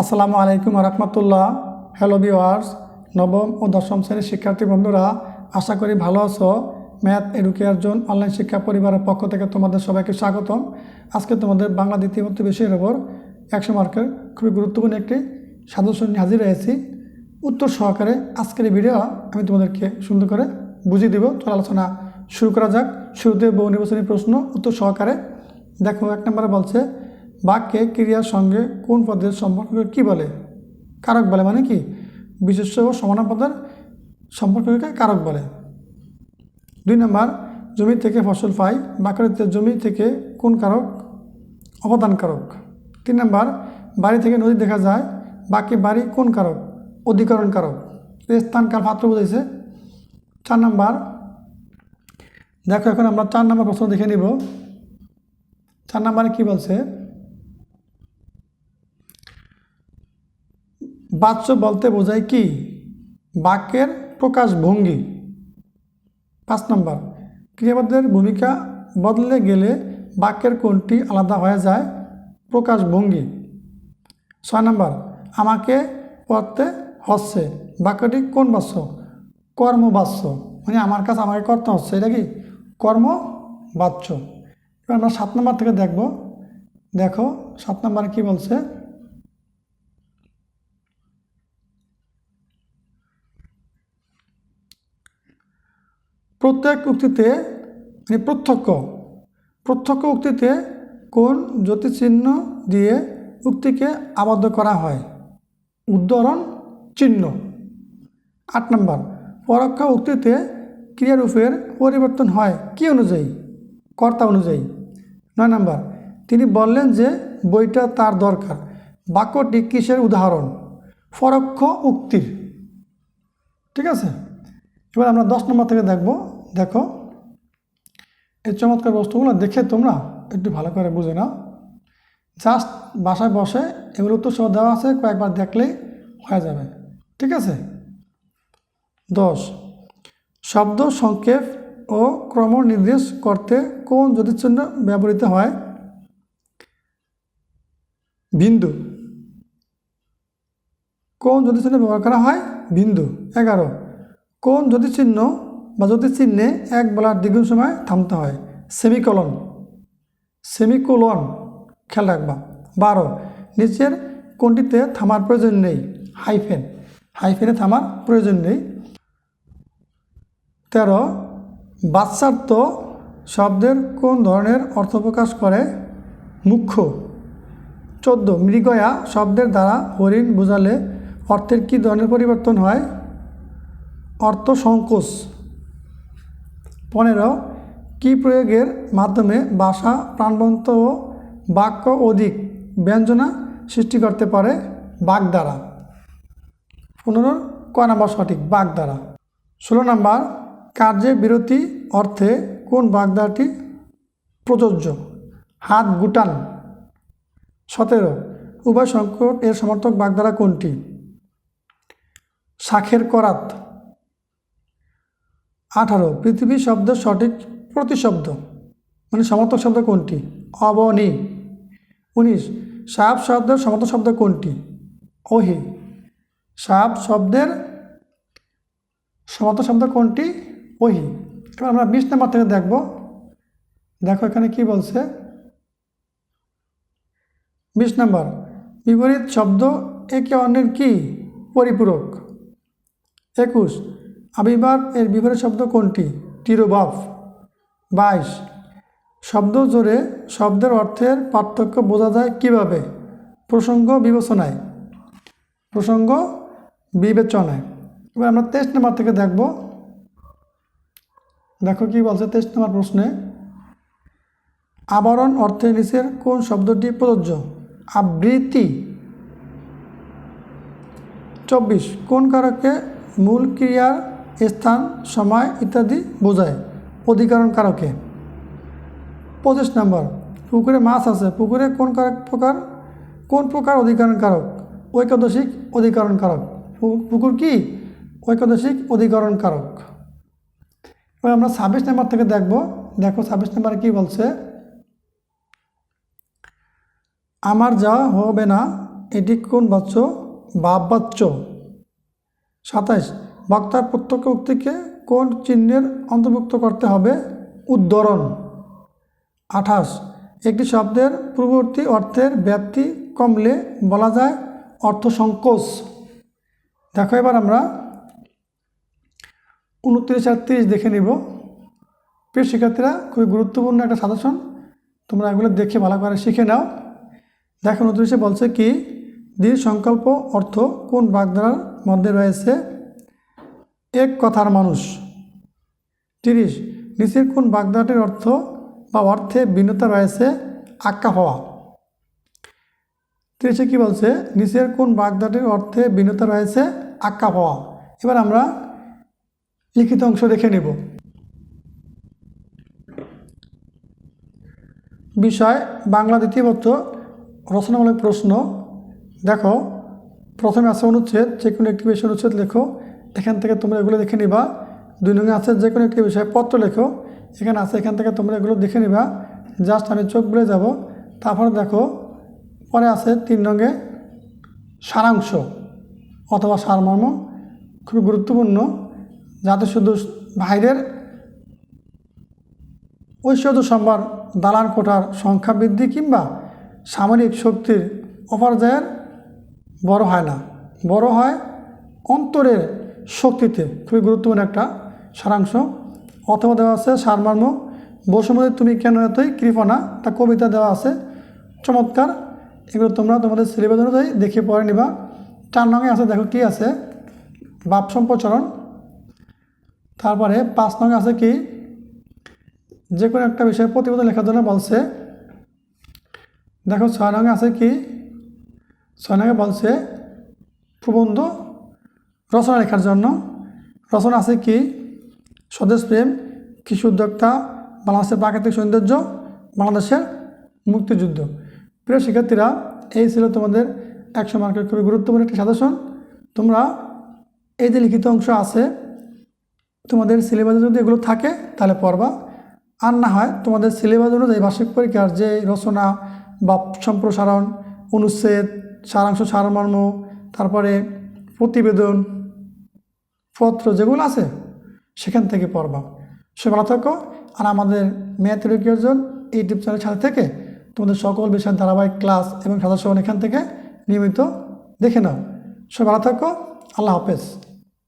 আসসালামু আলাইকুম রহমতুল্লাহ। Hello viewers নবম ও দশম শ্রেণির শিক্ষার্থী বন্ধুরা, আশা করি ভালো আছো। ম্যাথ এডুকেয়ার জোন অনলাইন শিক্ষা পরিবারের পক্ষ থেকে তোমাদের সবাইকে স্বাগতম। আজকে তোমাদের বাংলা দ্বিতীয় বিষয়ের ওপর একশো মার্কের খুবই গুরুত্বপূর্ণ একটি সাধু নিয়ে হাজির হয়েছি। উত্তর সহকারে আজকের এই ভিডিও আমি তোমাদেরকে সুন্দর করে বুঝিয়ে দিব। চল আলোচনা শুরু করা যাক। শুরুতে বহু নির্বাচনী প্রশ্ন, উত্তর সহকারে। দেখো, এক নম্বরে বলছে বাক্যে ক্রিয়ার সঙ্গে কোন পদের সম্পর্ককে কী বলে? কারক বলে মানে কি? বিশেষ ও সমানাপদের সম্পর্ককে কারক বলে। দুই নম্বর, জমি থেকে ফসল পাই, বাকরিতে জমি থেকে কোন কারক? অবদান কারক। তিন নম্বর, বাড়ি থেকে নদী দেখা যায়, বাকি বাড়ি কোন কারক? অধিকরণ কারক। স্থান কার পাত্র বুঝেছে চার নম্বর, দেখো এখন আমরা চার নম্বর প্রশ্ন দেখে নিব। চার নম্বরে কী বলছে? বাচ্য বলতে বোঝায় কি? বাক্যের প্রকাশ ভঙ্গি পাঁচ নম্বর, ক্রিয়াপদের ভূমিকা বদলে গেলে বাক্যের কোনটি আলাদা হয়ে যায়? প্রকাশ ভঙ্গি ছয় নম্বর, আমাকে পড়তে হচ্ছে। বাক্যটি কোন বাস্য কর্মবাচ্য মানে আমার কাছে আমাকে করতে হচ্ছে, এটা কি? কর্ম বাচ্য এবার আমরা সাত নম্বর থেকে দেখব। দেখো, সাত নম্বরে কি বলছে? প্রত্যেক উক্তিতে মানে প্রত্যক্ষ প্রত্যক্ষ উক্তিতে কোন জ্যোতিচিহ্ন দিয়ে উক্তিকে আবদ্ধ করা হয়? উদ্ধরণ, চিহ্ন। আট নম্বর, পরোক্ষ উক্তিতে ক্রিয়ারূপের পরিবর্তন হয় কি অনুযায়ী? কর্তা অনুযায়ী। নয় নম্বর, তিনি বললেন যে বইটা তার দরকার। বাক্যটি কিসের উদাহরণ? পরোক্ষ উক্তির। ঠিক আছে? এবার আমরা দশ নম্বর থেকে দেখব। দেখো, এই চমৎকার বস্তুগুলো দেখে তোমরা একটু ভালো করে বুঝে নাও। জাস্ট বাসায় বসে এগুলো তো সব দেওয়া আছে, কয়েকবার দেখলেই হয়ে যাবে। ঠিক আছে? দশ, শব্দ, সংক্ষেপ ও ক্রম নির্দেশ করতে কোন জ্যোতিচ্ছিন্ন ব্যবহৃত হয়? বিন্দু। কোন জ্যোতিচিহ্ন ব্যবহার করা হয়? বিন্দু। এগারো, কোন জ্যোতিচিহ্ন বা জ্যোতিচিহ্নে এক বলার দ্বিগুণ সময় থামতে হয়। সেমিকলন। সেমিকোলন, খেয়াল রাখবা বারো নিচের কোনটিতে থামার প্রয়োজন নেই? হাইফেন। হাইফেনে থামার প্রয়োজন নেই। তেরো বাচ্চার্থ শব্দের কোন ধরনের অর্থ প্রকাশ করে? মুখ্য। চোদ্দ, মৃগয়া শব্দের দ্বারা হরিণ বোঝালে অর্থের কী ধরনের পরিবর্তন হয়? অর্থ সংকোচ পনেরো, কি প্রয়োগের মাধ্যমে ভাষা, প্রাণবন্ত ও বাক্য অধিক ব্যঞ্জনা সৃষ্টি করতে পারে বাক দ্বারা পনেরো ক নম্বর সঠিক? বাক দ্বারা ষোলো নম্বর, কার্যে বিরতি অর্থে কোন বাগদাটি প্রযোজ্য? হাত গুটান। সতেরো, উভয় সংকট এর সমর্থক বাগধারা কোনটি? শাখের করাত। আঠারো পৃথিবী শব্দের সঠিক প্রতিশব্দ। মানে সমর্থক শব্দ কোনটি? অবনি। উনিশ, সাপ শব্দের সমর্থক শব্দ কোনটি? ওহি সাপ শব্দের সমর্থক শব্দ কোনটি? ওহি এবার আমরা বিশ নম্বর থেকে দেখব। দেখো এখানে কি বলছে? বিশ নম্বর, বিপরীত শব্দ একে অন্যের কি? পরিপূরক। একুশ আবির্ভাব এর বিপরীত শব্দ কোনটি? টিরোবাফ বাইশ। শব্দ জোরে শব্দের অর্থের পার্থক্য বোঝা যায় কীভাবে? প্রসঙ্গ বিবেচনায়। প্রসঙ্গ বিবেচনায়। এবার আমরা তেইশ নম্বর থেকে দেখব। দেখো কি বলছে তেইশ নম্বর প্রশ্নে। আবরণ অর্থে নিচের কোন শব্দটি প্রযোজ্য? আবৃত্তি। চব্বিশ। কোন কারকে মূল ক্রিয়ার স্থান, সময় ইত্যাদি বোঝায়। অধিকরণ কারকে? পঁচিশ নম্বর, পুকুরে মাছ আছে, পুকুরে কোন প্রকার কোন প্রকার অধিকরণ কারক? ঐকাদশিক অধিকরণ কারক। পুকুর কি? ঐকাদশিক অধিকরণ কারক। এবার আমরা ছাব্বিশ নম্বর থেকে দেখব। দেখো ছাব্বিশ নম্বরে কি বলছে? আমার যা হবে না, এটি কোন বাচ্চ বাপ বাচ্চ সাতাইশ বক্তার প্রত্যক্ষ উক্তিকে কোন চিহ্নের অন্তর্ভুক্ত করতে হবে? উদ্ধরণ। আঠাশ। একটি শব্দের পূর্ববর্তী অর্থের ব্যাপ্তি কমলে বলা যায় অর্থ সংকোচ দেখো এবার আমরা উনত্রিশ আর তিরিশ দেখে নিব। প্রিয় শিক্ষার্থীরা, খুবই গুরুত্বপূর্ণ একটা সাজেশন। তোমরা এগুলো দেখে ভালো করে শিখে নাও। দেখো, উনত্রিশে বলছে কি দৃঢ় সংকল্প অর্থ কোন বাগধারার মধ্যে রয়েছে? এক কথার মানুষ। তিরিশ, নিচের কোন বাগধারাটির অর্থ বা অর্থে ভিন্নতা রয়েছে আক্কা হওয়া? তিরিশে কি বলছে? নিচের কোন বাগধারাটির অর্থে ভিন্নতা রয়েছে আক্কা হওয়া? এবার আমরা লিখিত অংশ দেখে নেব। বিষয়, বাংলা দ্বিতীয় পত্র রচনামূলক প্রশ্ন। দেখো, প্রথমে আছে অনুচ্ছেদ যে কোনো একটি বিষয় অনুচ্ছেদ লেখো। এখান থেকে তোমরা এগুলো দেখে নিবা। দুই নঙ্গে আছে যে কোনো একটি বিষয়ে পত্র লেখো। এখানে আছে, এখান থেকে তোমরা এগুলো দেখে নিবা। জাস্ট আমি চোখ বুলে যাব। তারপরে দেখো, পরে আছে তিন রঙে সারাংশ অথবা সারমর্ম। খুবই গুরুত্বপূর্ণ। যাতে শুধু ভাইদের ঐশ্বর্য সম্ভার দালান কোঠার সংখ্যা বৃদ্ধি কিংবা সামরিক শক্তির অপর্যায়ের বড় হয় না। বড় হয় অন্তরের শক্তিতে খুবই গুরুত্বপূর্ণ একটা সারাংশ। অথবা দেওয়া আছে সারমর্ম। বসুমতী, তুমি কেন এতই কৃপণা তা কবিতা দেওয়া আছে। চমৎকার। এগুলো তোমরা তোমাদের সিলেবাস অনুযায়ী দেখে পড়ে নিবা। চার নঙে আছে, দেখো কি আছে? বাপ সম্প্রচরণ তারপরে পাঁচ নঙে আছে কি? যে কোনো একটা বিষয়ে প্রতিবেদন লেখার জন্য বলছে। দেখো, ছয় নঙে আছে কি? ছয় নঙে বলছে, প্রবন্ধ রচনা লেখার জন্য। রচনা আছে কি? স্বদেশ প্রেম, কৃষি উদ্যোক্তা, বাংলাদেশের প্রাকৃতিক সৌন্দর্য, বাংলাদেশের মুক্তিযুদ্ধ। প্রিয় শিক্ষার্থীরা, এই ছিল তোমাদের একশো মার্কের খুবই গুরুত্বপূর্ণ একটি সাজেশন। তোমরা এই যে লিখিত অংশ আছে, তোমাদের সিলেবাসে যদি এগুলো থাকে, তাহলে পড়বা। আর না হয় তোমাদের সিলেবাস অনুযায়ী বার্ষিক পরীক্ষার যে রচনা বা সম্প্রসারণ, অনুচ্ছেদ, সারাংশ, সারমর্ম, তারপরে প্রতিবেদন পত্র যেগুলো আছে, সেখান থেকে পড়বা। সে ভালো থাকো, আর আমাদের ম্যাথ এডুকেশন ইউটিউব চ্যানেলের সাথে থেকে তোমাদের সকল বিষয়ের ধারাবাহিক ক্লাস এবং সদস্য এখান থেকে নিয়মিত দেখে নাও। সে ভালো থাকো, আল্লাহ হাফেজ।